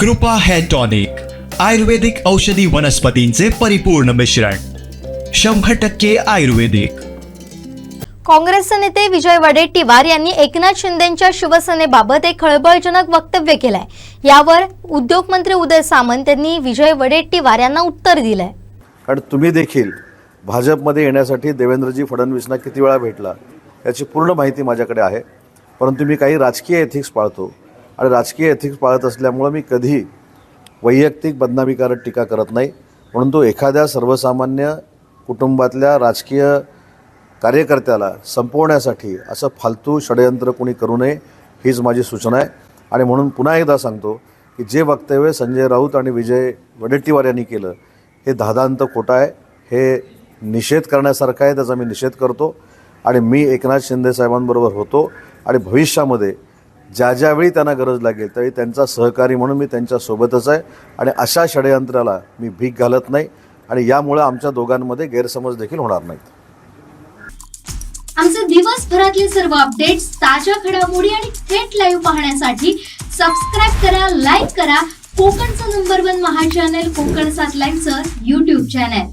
कृपा hair tonic आयुर्वेदिक औषधी वनस्पतींचे परिपूर्ण मिश्रण शंभर टक्के आयुर्वेदिक. काँग्रेसचे नेते विजय वडेट्टीवार यांनी एकनाथ शिंदेच्या शिवसेनेबाबत एक खळबळजनक वक्तव्य केलंय. यावर उद्योगमंत्री उदय सामंत यांनी विजय वडेट्टीवार यांना उत्तर दिलंय. कारण तुम्ही देखील भाजपमध्ये येण्यासाठी देवेंद्रजी फडणवीसना किती वेळा भेटला याची पूर्ण माहिती माझ्याकडे आहे. परंतु मी काही राजकीय एथिक्स पाळतो. आणि राजकीय एथिक्स पाळत असल्यामुळं मी कधी वैयक्तिक बदनामीकारक टीका करत नाही. म्हणून तो एखाद्या सर्वसामान्य कुटुंबातल्या राजकीय कार्यकर्त्याला संपवण्यासाठी असं फालतू षडयंत्र कोणी करू नये हीच माझी सूचना आहे. आणि म्हणून पुन्हा एकदा सांगतो की जे वक्तव्य संजय राऊत आणि विजय वडेट्टीवार यांनी केलं हे धादांत खोटं आहे. हे निषेध करण्यासारखं आहे त्याचा मी निषेध करतो. आणि मी एकनाथ शिंदे साहेबांबरोबर होतो. आणि भविष्यामध्ये ज्या ज्यावेळी त्यांना गरज लागेल त्यावेळी त्यांचा सहकारी म्हणून मी त्यांच्यासोबतच आहे. आणि अशा षडयंत्राला मी भीक घालत नाही. आणि यामुळं आमच्या दोघांमध्ये गैरसमज देखील होणार नाहीत. आमचे दिवसभरातले सर्व अपडेट्स ताज्या घडामोडी आणि थेट लाईव्ह पाहण्यासाठी सबस्क्राईब करा लाईक करा. कोकणचं नंबर वन महा चॅनल कोकण सात लाईव्हचं युट्यूब चॅनल